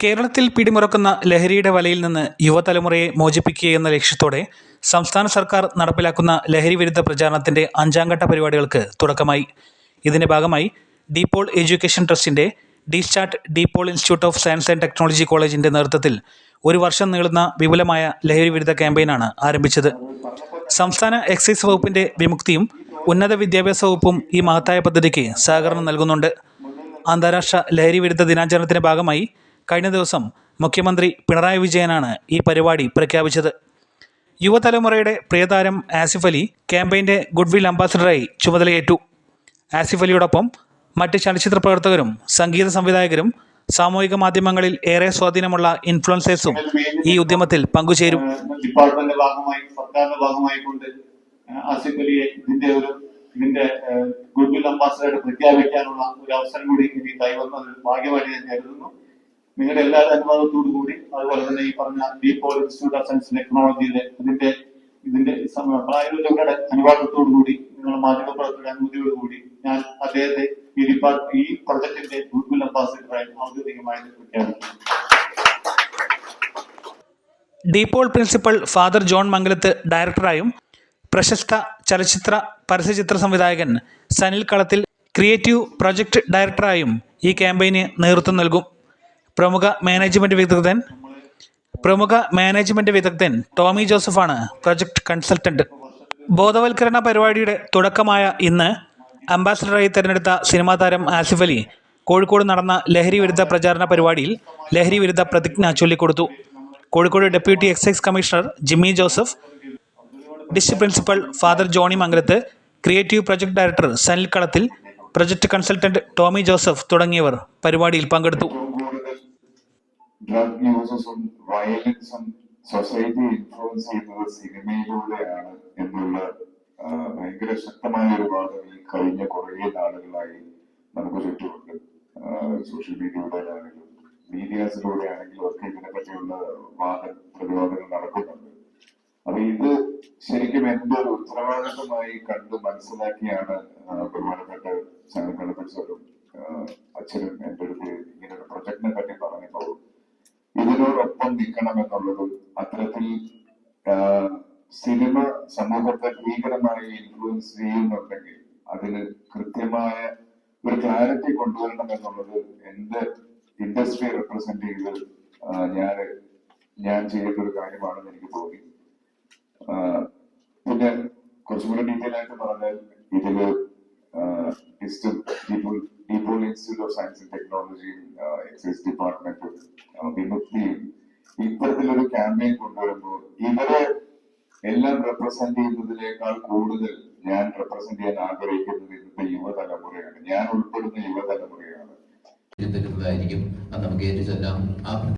കേരളത്തിൽ പിടിമുറക്കുന്ന ലഹരിയുടെ വലയിൽ നിന്ന് യുവതലമുറയെ മോചിപ്പിക്കുക എന്ന ലക്ഷ്യത്തോടെ സംസ്ഥാന സർക്കാർ നടപ്പിലാക്കുന്ന ലഹരി വിരുദ്ധ പ്രചാരണത്തിന്റെ അഞ്ചാം ഘട്ട പരിപാടികൾക്ക് തുടക്കമായി. ഇതിന്റെ ഭാഗമായി ഡീപോൾ എഡ്യൂക്കേഷൻ ട്രസ്റ്റിന്റെ D start DePaul institute of science and technology കോളേജിന്റെ നേതൃത്വത്തിൽ ഒരു വർഷം നീളുന്ന വിപുലമായ ലഹരി വിരുദ്ധ ക്യാമ്പയിനാണ് ആരംഭിച്ചത്. സംസ്ഥാന എക്സൈസ് വകുപ്പിന്റെ വിമുക്തിയും ഉന്നത വിദ്യാഭ്യാസ വകുപ്പും ഈ മഹത്തായ പദ്ധതിക്ക് സഹകരണം നൽകുന്നുണ്ട്. അന്താരാഷ്ട്ര ലഹരി വിരുദ്ധ ദിനാചരണത്തിന്റെ ഭാഗമായി കഴിഞ്ഞ ദിവസം മുഖ്യമന്ത്രി പിണറായി വിജയനാണ് ഈ പരിപാടി പ്രഖ്യാപിച്ചത്. യുവതലമുറയുടെ പ്രിയതാരം ആസിഫ് അലി ക്യാമ്പയിന്റെ ഗുഡ്വിൽ അംബാസഡറായി ചുമതലയേറ്റു. ആസിഫ് അലിയോടൊപ്പം മറ്റ് ചലച്ചിത്ര പ്രവർത്തകരും സംഗീത സംവിധായകരും സാമൂഹിക മാധ്യമങ്ങളിൽ ഏറെ സ്വാധീനമുള്ള ഇൻഫ്ലുവൻസേഴ്സും ഈ ഉദ്യമത്തിൽ പങ്കുചേരും. ഡിപ്പാർട്ട്മെന്റിന്റെ ഭാഗമായി സർക്കാരിന്റെ ഭാഗമായി കൊണ്ട് ആസിഫ് അലിയെ ഇതിന്റെ ഒരു ഇതിന്റെ ഗുഡ്വിൽ അംബാസിഡറായിട്ട് പ്രഖ്യാപിക്കാനുള്ള ഒരു അവസരം കൂടി ഇനി കൈവന്നത് ഭാഗ്യമായിട്ട് ഞാൻ കരുതുന്നു. നിങ്ങളുടെ എല്ലാവരുടെ അനുവാദത്തോടു കൂടി അതുപോലെ തന്നെ ഈ പറഞ്ഞ De Paul institute of science ടെക്നോളജിയിലെ ഇതിന്റെ ഇതിന്റെ പ്രായോഗികളുടെ അനുവാദത്തോടു കൂടി നിങ്ങളുടെ മാധ്യമപ്രവർത്തകരുടെ അനുമതിയോടു കൂടി ഞാൻ അദ്ദേഹത്തെ ഈ ഡിപ്പാർട്ട് ഈ പ്രൊജക്ടിന്റെ ഗുഡ്വിൽ അംബാസിഡറായി ഔദ്യോഗികമായി പ്രഖ്യാപിക്കുന്നു DePaul principal father John Mangalath ഡയറക്ടറായും പ്രശസ്ത ചലച്ചിത്ര പരസ്യചിത്ര സംവിധായകൻ സനിൽ കളത്തിൽ ക്രിയേറ്റീവ് പ്രൊജക്ട് ഡയറക്ടറായും ഈ ക്യാമ്പയിന് നേതൃത്വം നൽകും. പ്രമുഖ മാനേജ്മെന്റ് വിദഗ്ധൻ പ്രമുഖ മാനേജ്മെന്റ് വിദഗ്ധൻ ടോമി ജോസഫാണ് പ്രൊജക്ട് കൺസൾട്ടന്റ്. ബോധവൽക്കരണ പരിപാടിയുടെ തുടക്കമായ ഇന്ന് അംബാസഡറായി തിരഞ്ഞെടുത്ത സിനിമാ താരം ആസിഫ് അലി കോഴിക്കോട് നടന്ന ലഹരി വിരുദ്ധ പ്രചാരണ പരിപാടിയിൽ ലഹരി വിരുദ്ധ പ്രതിജ്ഞ ചൊല്ലിക്കൊടുത്തു. Kozhikode deputy excise commissioner Jimmy Joseph district principal father Johnny Mangalath creative project director Sanil Kalathil project consultant Tommy Joseph തുടങ്ങിയവർ പരിപാടിയിൽ പങ്കെടുത്തു. ഡ്രഗ് യൂസസും വയലൻസും സൊസൈറ്റി ഇൻഫ്ലുവൻസ് ചെയ്യുന്നത് സിനിമയിലൂടെയാണ് എന്നുള്ള ഭയങ്കര ശക്തമായ ഒരു വാദം ഈ കഴിഞ്ഞ കുറേ നാളുകളായി നമുക്ക് ചുറ്റുമുണ്ട്. സോഷ്യൽ മീഡിയയിലൂടെയാണെങ്കിലും മീഡിയാസിലൂടെ ആണെങ്കിലും ഒക്കെ ഇതിനെ പറ്റിയുള്ള വാദ പ്രതിവാദങ്ങൾ നടക്കുന്നുണ്ട്. അപ്പൊ ഇത് ശരിക്കും എന്റെ ഒരു ഉത്തരവാദിത്തമായി കണ്ട് മനസ്സിലാക്കിയാണ് ബഹുമാനപ്പെട്ട ബഹുമാനപ്പെട്ട ചാനക്കടപ്പൻ ആ, സിനിമ സമൂഹത്തെ ഭീകരമായി ഇൻഫ്ലുവൻസ് ചെയ്യുന്നുണ്ടെങ്കിൽ അതിന് കൃത്യമായ ഒരു ക്ലാരിറ്റി കൊണ്ടുവരണം എന്നുള്ളത് എന്റെ ഇൻഡസ്ട്രി റെപ്രസെന്റ് ചെയ്ത് ഞാൻ ഞാൻ ചെയ്യേണ്ട ഒരു കാര്യമാണെന്ന് എനിക്ക് തോന്നി. പിന്നെ കുറച്ചും കൂടെ ഡീറ്റെയിൽ ആയിട്ട് പറഞ്ഞാൽ ഇതിൽ DePaul institute of science and ടെക്നോളജിയും എക്സൈസ് ഡിപ്പാർട്ട്മെന്റും വിമുക്തിയും ഇത്തരത്തിലൊരു ക്യാമ്പയിൻ കൊണ്ടുവരുമ്പോൾ ഇവരെ എല്ലാം റെപ്രസെന്റ് ചെയ്യുന്നതിനേക്കാൾ കൂടുതൽ ഞാൻ റെപ്രസെന്റ് ചെയ്യാൻ ആഗ്രഹിക്കുന്നത് ഇന്നത്തെ യുവതലമുറയാണ്. ഞാൻ ഉൾപ്പെടുന്ന യുവതലമുറയാണ്. തരുന്നതായിരിക്കും അത് നമുക്ക് ഏറ്റുചൊല്ലാം ആ